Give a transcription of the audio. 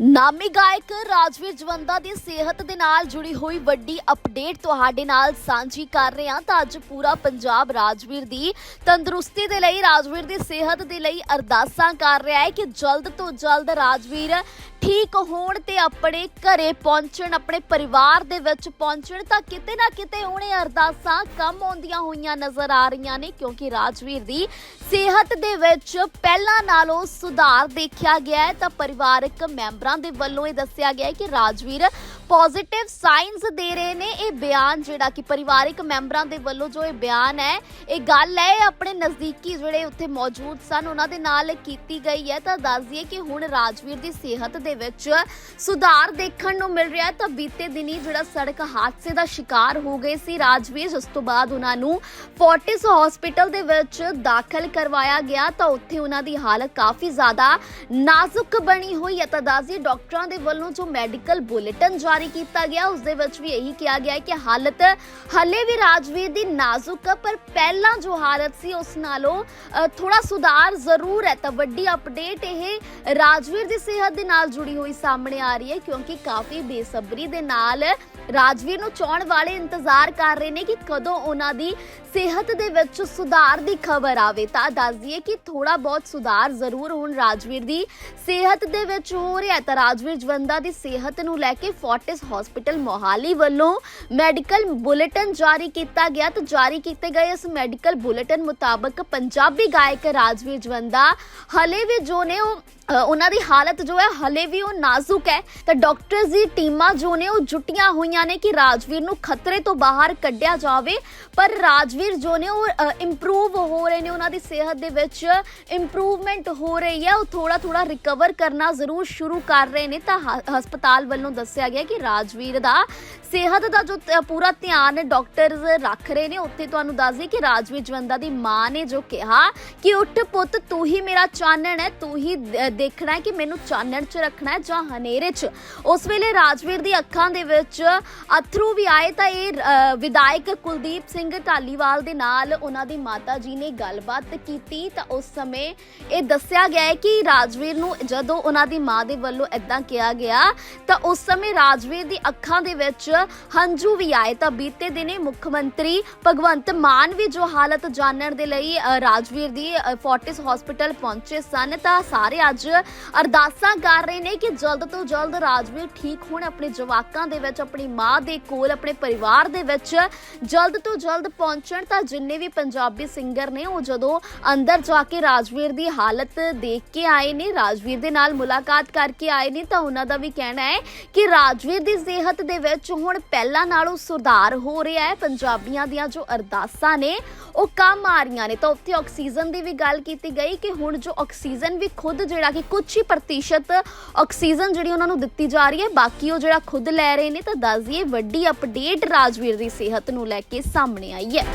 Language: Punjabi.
ਨਾਮੀ ਗਾਇਕ ਰਾਜਵੀਰ ਜਵੰਦਾ ਦੀ ਸਿਹਤ ਦੇ ਨਾਲ ਜੁੜੀ ਹੋਈ ਵੱਡੀ ਅਪਡੇਟ ਤੁਹਾਡੇ ਨਾਲ ਸਾਂਝੀ ਕਰ ਰਹੇ ਹਾਂ ਤਾਂ ਅੱਜ ਪੂਰਾ ਪੰਜਾਬ ਰਾਜਵੀਰ ਦੀ ਤੰਦਰੁਸਤੀ ਦੇ ਲਈ, ਰਾਜਵੀਰ ਦੀ ਸਿਹਤ ਦੇ ਲਈ ਅਰਦਾਸਾਂ ਕਰ ਰਿਹਾ ਹੈ ਕਿ ਜਲਦ ਤੋਂ ਜਲਦ ਰਾਜਵੀਰ ਠੀਕ ਹੋਣ ਤੇ ਆਪਣੇ ਘਰੇ ਪਹੁੰਚਣ, ਆਪਣੇ ਪਰਿਵਾਰ ਦੇ ਵਿੱਚ ਪਹੁੰਚਣ ਤਾਂ ਕਿਤੇ ਨਾ ਕਿਤੇ ਉਹਨੇ ਅਰਦਾਸਾਂ ਕੰਮ ਆਉਂਦੀਆਂ ਹੋਈਆਂ ਨਜ਼ਰ ਆ ਰਹੀਆਂ ਨੇ ਕਿਉਂਕਿ ਰਾਜਵੀਰ ਦੀ ਸਿਹਤ ਦੇ ਵਿੱਚ ਪਹਿਲਾਂ ਨਾਲੋਂ ਸੁਧਾਰ ਦੇਖਿਆ ਗਿਆ ਹੈ ਤਾਂ ਪਰਿਵਾਰਕ ਮੈਂਬਰਾਂ ਦੇ ਵੱਲੋਂ ਇਹ ਦੱਸਿਆ ਗਿਆ ਹੈ ਕਿ ਰਾਜਵੀਰ ਪੋਜ਼ਿਟਿਵ ਸਾਈਨਸ ਦੇ ਰਹੇ ਨੇ ਇਹ ਬਿਆਨ ਜਿਹੜਾ ਕਿ ਪਰਿਵਾਰਿਕ ਮੈਂਬਰਾਂ ਦੇ ਵੱਲੋਂ ਜੋ ਇਹ ਬਿਆਨ ਹੈ, ਇਹ ਗੱਲ ਹੈ, ਇਹ ਆਪਣੇ ਨਜ਼ਦੀਕੀ ਜਿਹੜੇ ਉੱਥੇ ਮੌਜੂਦ ਸਨ, ਉਹਨਾਂ ਦੇ ਨਾਲ ਕੀਤੀ ਗਈ ਹੈ। ਤਾਂ ਦੱਸ ਦਈਏ ਕਿ ਹੁਣ ਰਾਜਵੀਰ ਦੀ ਸਿਹਤ ਦੇ ਵਿੱਚ ਸੁਧਾਰ ਦੇਖਣ ਨੂੰ ਮਿਲ ਰਿਹਾ ਤਾਂ ਬੀਤੇ ਦਿਨੀ ਜਿਹੜਾ ਸੜਕ ਹਾਦਸੇ ਦਾ ਸ਼ਿਕਾਰ ਹੋ ਗਏ ਸੀ ਰਾਜਵੀਰ, ਜਿਸ ਤੋਂ ਬਾਅਦ ਉਹਨਾਂ ਨੂੰ ਫੋਰਟਿਸ ਹਸਪੀਟਲ ਦੇ ਵਿੱਚ ਦਾਖਲ ਕਰਵਾਇਆ ਗਿਆ। ਤਾਂ ਉੱਥੇ ਉਹਨਾਂ ਦੀ ਹਾਲਤ ਕਾਫੀ ਜ਼ਿਆਦਾ ਨਾਜ਼ੁਕ ਬਣੀ ਹੋਈ ਹੈ। ਤਾਂ ਦੱਸ ਦਈਏ, ਡਾਕਟਰਾਂ ਦੇ ਵੱਲੋਂ ਜੋ ਮੈਡੀਕਲ ਬੁਲੇਟਿਨ ਜਾਰੀ ਕੀਤਾ ਗਿਆ। ਉਸ ਦੇ ਵਿੱਚ ਵੀ ਇਹੀ ਕਿਹਾ ਗਿਆ ਕਿ ਹਾਲਤ ਹੱਲੇ ਵੀ ਰਾਜਵੀਰ ਦੀ ਨਾਜ਼ੁਕ ਹੈ ਪਰ ਪਹਿਲਾਂ ਜੋ ਹਾਲਤ ਸੀ, ਉਸ ਨਾਲੋਂ ਥੋੜਾ ਸੁਧਾਰ ਜ਼ਰੂਰ ਹੈ। ਤਾਂ ਵੱਡੀ ਅਪਡੇਟ ਇਹ ਰਾਜਵੀਰ ਦੀ ਸਿਹਤ ਦੇ ਨਾਲ ਜੁੜੀ ਹੋਈ ਸਾਹਮਣੇ ਆ ਰਹੀ ਹੈ, ਕਿਉਂਕਿ ਕਾਫੀ ਬੇਸਬਰੀ ਦੇ ਨਾਲ ਰਾਜਵੀਰ ਨੂੰ ਚਾਹਣ ਵਾਲੇ ਇੰਤਜ਼ਾਰ ਕਰ ਰਹੇ ਨੇ ਕਿ ਕਦੋਂ ਉਹਨਾਂ ਦੀ ਸਿਹਤ ਦੇ ਵਿੱਚ ਸੁਧਾਰ ਦੀ ਖਬਰ ਆਵੇ। ਤਾਂ ਦੱਸ ਦਈਏ ਕਿ ਥੋੜਾ ਬਹੁਤ ਸੁਧਾਰ ਜ਼ਰੂਰ ਹੁਣ ਰਾਜਵੀਰ ਦੀ ਸਿਹਤ ਦੇ ਵਿੱਚ ਹੋ ਰਿਹਾ ਤਾਂ ਰਾਜਵੀਰ ਜਵੰਦਾ ਦੀ ਸਿਹਤ ਨੂੰ ਲੈ ਕੇ ਫੋਰਟਿਸ ਹਸਪੀਟਲ ਮੋਹਾਲੀ ਵੱਲੋਂ ਮੈਡੀਕਲ ਬੁਲੇਟਿਨ ਜਾਰੀ ਕੀਤਾ ਗਿਆ ਤਾਂ ਜਾਰੀ ਕੀਤੇ ਗਏ ਇਸ ਮੈਡੀਕਲ ਬੁਲੇਟਿਨ ਮੁਤਾਬਕ ਪੰਜਾਬੀ ਗਾਇਕ ਰਾਜਵੀਰ ਜਵੰਦਾ ਹਲੇ ਵੀ ਜੋ ਨੇ ਉਹ ਉਹਨਾਂ ਦੀ ਹਾਲਤ ਜੋ ਹੈ ਹਲੇ ਵੀ ਉਹ ਨਾਜ਼ੁਕ ਹੈ ਤਾਂ ਡਾਕਟਰਸ ਦੀ ਟੀਮਾਂ ਜੋ ਨੇ ਉਹ ਜੁਟੀਆਂ ਹੋਈਆਂ ਨੇ ਕਿ ਰਾਜਵੀਰ ਨੂੰ ਖਤਰੇ ਤੋਂ ਬਾਹਰ ਕੱਢਿਆ ਜਾਵੇ, ਪਰ ਰਾਜਵੀਰ ਜੋ ਨੇ ਉਹ ਇੰਪਰੂਵ ਹੋ ਰਹੇ ਨੇ, ਉਹਨਾਂ ਦੀ ਸਿਹਤ ਦੇ ਵਿੱਚ ਇੰਪਰੂਵਮੈਂਟ ਹੋ ਰਹੀ ਹੈ, ਉਹ ਥੋੜਾ ਥੋੜਾ ਰਿਕਵਰ ਕਰਨਾ ਜ਼ਰੂਰ ਸ਼ੁਰੂ ਕਰ ਰਹੇ ਨੇ ਤਾਂ ਹਸਪਤਾਲ ਵੱਲੋਂ ਦੱਸਿਆ ਗਿਆ ਕਿ ਰਾਜਵੀਰ ਦਾ। ਸਿਹਤ ਦਾ ਜੋ ਪੂਰਾ ਧਿਆਨ ਡਾਕਟਰਸ ਰੱਖ ਰਹੇ ਨੇ, ਉੱਥੇ ਤੁਹਾਨੂੰ ਦੱਸ ਦਈਏ ਕਿ ਰਾਜਵੀਰ ਜਵੰਦਾ ਦੀ ਮਾਂ ਨੇ ਜੋ ਕਿਹਾ ਕਿ ਉੱਠ ਪੁੱਤ, ਤੂੰ ਹੀ ਮੇਰਾ ਚਾਨਣ ਹੈ, ਤੂੰ ਹੀ ਦੇਖਣਾ ਹੈ ਕਿ ਮੈਨੂੰ ਚਾਨਣ 'ਚ ਰੱਖਣਾ ਹੈ ਜਾਂ ਹਨੇਰੇ 'ਚ। ਉਸ ਵੇਲੇ ਰਾਜਵੀਰ ਦੀ ਅੱਖਾਂ ਦੇ ਵਿੱਚ ਅਥਰੂ ਵੀ ਆਏ, ਤਾਂ ਇਹ ਵਿਧਾਇਕ ਕੁਲਦੀਪ ਸਿੰਘ ਢਾਲੀਵਾਲ ਦੇ ਨਾਲ ਉਹਨਾਂ ਦੀ ਮਾਤਾ ਜੀ ਨੇ ਗੱਲਬਾਤ ਕੀਤੀ। ਤਾਂ ਉਸ ਸਮੇਂ ਇਹ ਦੱਸਿਆ ਗਿਆ ਹੈ ਕਿ ਰਾਜਵੀਰ ਨੂੰ ਜਦੋਂ ਉਹਨਾਂ ਦੀ ਮਾਂ ਦੇ ਵੱਲੋਂ ਇਦਾਂ ਕਿਹਾ ਗਿਆ, ਤਾਂ ਉਸ ਸਮੇਂ ਰਾਜਵੀਰ ਦੀ ਅੱਖਾਂ ਦੇ ਵਿੱਚ ਹੰਝੂ ਵੀ ਆਏ। ਤਾਂ ਬੀਤੇ ਦਿਨੇ ਮੁੱਖ ਮੰਤਰੀ ਭਗਵੰਤ ਮਾਨ ਵੀ ਜੋ ਹਾਲਤ ਜਾਣਨ ਦੇ ਲਈ ਰਾਜਵੀਰ ਦੀ ਫੋਰਟਿਸ ਹਸਪੀਟਲ ਪਹੁੰਚੇ ਸਨ। ਤਾਂ ਸਾਰੇ ਅੱਜ ਅਰਦਾਸਾਂ ਕਰ ਰਹੇ ਨੇ ਕਿ ਜਲਦ ਤੋਂ ਜਲਦ ਰਾਜਵੀਰ ਠੀਕ ਹੋਣ ਆਪਣੇ ਜਵਾਕਾਂ ਦੇ ਵਿੱਚ, ਆਪਣੀ ਮਾਂ ਦੇ ਕੋਲ, ਆਪਣੇ ਪਰਿਵਾਰ ਦੇ ਵਿੱਚ ਜਲਦ ਤੋਂ ਜਲਦ ਪਹੁੰਚਣ। ਤਾਂ ਜਿੰਨੇ ਵੀ ਪੰਜਾਬੀ ਸਿੰਗਰ ਨੇ, ਉਹ ਜਦੋਂ ਅੰਦਰ ਜਾ ਕੇ ਰਾਜਵੀਰ ਦੀ ਹਾਲਤ ਦੇਖ ਕੇ ਆਏ ਨੇ, ਰਾਜਵੀਰ ਦੇ ਨਾਲ ਮੁਲਾਕਾਤ ਕਰਕੇ ਆਏ ਨੇ, ਤਾਂ ਉਹਨਾਂ ਦਾ ਵੀ ਕਹਿਣਾ ਹੈ ਕਿ ਰਾਜਵੀਰ ਰਾਜਵੀਰ ਦੀ ਸਿਹਤ ਦੇ ਵਿੱਚ ਹੁਣ ਪਹਿਲਾਂ ਨਾਲੋਂ ਸੁਧਾਰ ਹੋ ਰਿਹਾ ਹੈ। ਪੰਜਾਬੀਆਂ ਦੀਆਂ ਜੋ ਅਰਦਾਸਾਂ ਨੇ, ਉਹ ਕੰਮ ਆ ਰਹੀਆਂ ਨੇ। ਤਾਂ ਉੱਥੇ ਆਕਸੀਜਨ ਦੀ ਵੀ ਗੱਲ ਕੀਤੀ ਗਈ ਕਿ ਹੁਣ ਜੋ ਆਕਸੀਜਨ ਵੀ ਖੁਦ ਜਿਹੜਾ ਕਿ ਕੁਝ ਹੀ ਪ੍ਰਤੀਸ਼ਤ ਆਕਸੀਜਨ ਜਿਹੜੀ ਉਹਨਾਂ ਨੂੰ ਦਿੱਤੀ ਜਾ ਰਹੀ ਹੈ, ਬਾਕੀ ਉਹ ਜਿਹੜਾ ਖੁਦ ਲੈ ਰਹੇ ਨੇ, ਤਾਂ ਦੱਸ ਦਈਏ ਵੱਡੀ ਅਪਡੇਟ ਰਾਜਵੀਰ ਦੀ ਸਿਹਤ ਨੂੰ ਲੈ ਕੇ ਸਾਹਮਣੇ ਆਈ ਹੈ।